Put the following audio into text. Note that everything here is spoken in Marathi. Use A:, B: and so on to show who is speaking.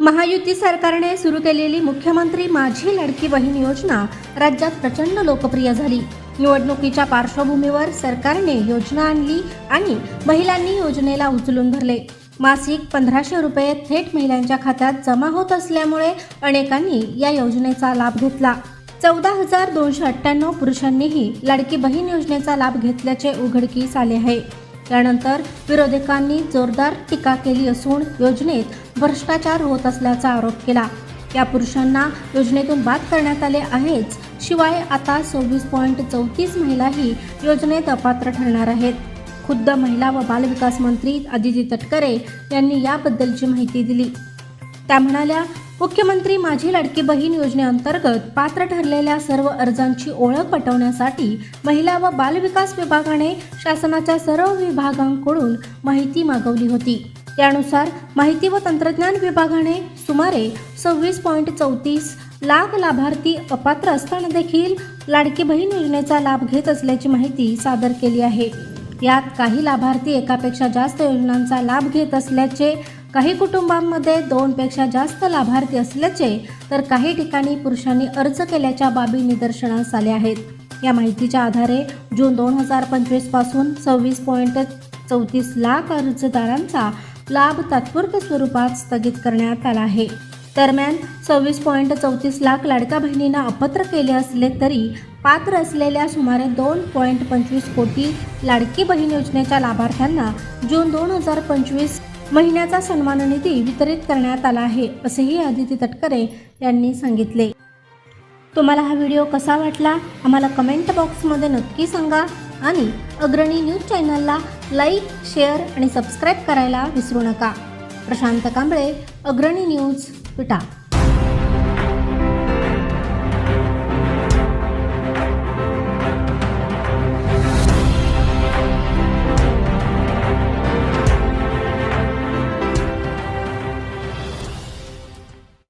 A: महायुती सरकारने सुरू केलेली मुख्यमंत्री माझी लाडकी बहीण योजना राज्यात प्रचंड लोकप्रिय झाली. निवडणुकीच्या पार्श्वभूमीवर सरकारने योजना आणली आणि महिलांनी योजनेला उचलून धरले. मासिक पंधराशे रुपये थेट महिलांच्या खात्यात जमा होत असल्यामुळे अनेकांनी या योजनेचा लाभ घेतला. चौदा हजार दोनशे अठ्ठ्याण्णव पुरुषांनीही लाडकी बहीण योजनेचा लाभ घेतल्याचे उघडकीस आले आहे. त्यानंतर विरोधकांनी जोरदार टीका केली असून योजनेत भ्रष्टाचार होत असल्याचा आरोप केला. या पुरुषांना योजनेतून बाद करण्यात आले आहेच शिवाय आता सव्वीस पॉईंट चौतीस महिलाही योजनेत अपात्र ठरणार आहेत. खुद्द महिला व बालविकास मंत्री आदिती तटकरे यांनी याबद्दलची माहिती दिली. त्या म्हणाल्या मुख्यमंत्री माझी लाडकी बहीण योजनेअंतर्गत पात्र ठरलेल्या सर्व अर्जांची ओळख पटवण्यासाठी महिला व बालविकास विभागाने शासनाच्या सर्व विभागांकडून माहिती मागवली होती. त्यानुसार माहिती व तंत्रज्ञान विभागाने सुमारे सव्वीस पॉईंट चौतीस लाख लाभार्थी अपात्र असताना देखील लाडकी बहीण योजनेचा लाभ घेत असल्याची माहिती सादर केली आहे. यात काही लाभार्थी एकापेक्षा जास्त योजनांचा लाभ घेत असल्याचे काही कुटुंबांमध्ये दोनपेक्षा जास्त लाभार्थी असल्याचे तर काही ठिकाणी पुरुषांनी अर्ज केल्याच्या बाबी निदर्शनास आल्या आहेत. या माहितीच्या आधारे जून दोन हजार पंचवीसपासून सव्वीस पॉईंट चौतीस लाख अर्जदारांचा लाभ तात्पुरत्या स्वरूपात स्थगित करण्यात आला आहे. दरम्यान सव्वीस पॉईंट चौतीस लाख लाडक्या बहिणींना अपात्र केले असले तरी पात्र असलेल्या सुमारे दोन पॉईंट पंचवीस कोटी लाडकी बहीण योजनेच्या लाभार्थ्यांना जून दोन हजार पंचवीस महिन्याचा सन्मान निधी वितरित करण्यात आला आहे असेही आदिती तटकरे यांनी सांगितले. तुम्हाला हा व्हिडिओ कसा वाटला? आम्हाला कमेंट बॉक्समध्ये नक्की सांगा आणि अग्रणी न्यूज चॅनलला लाईक शेअर आणि सबस्क्राईब करायला विसरू नका. प्रशांत कांबळे अग्रणी न्यूज विटा.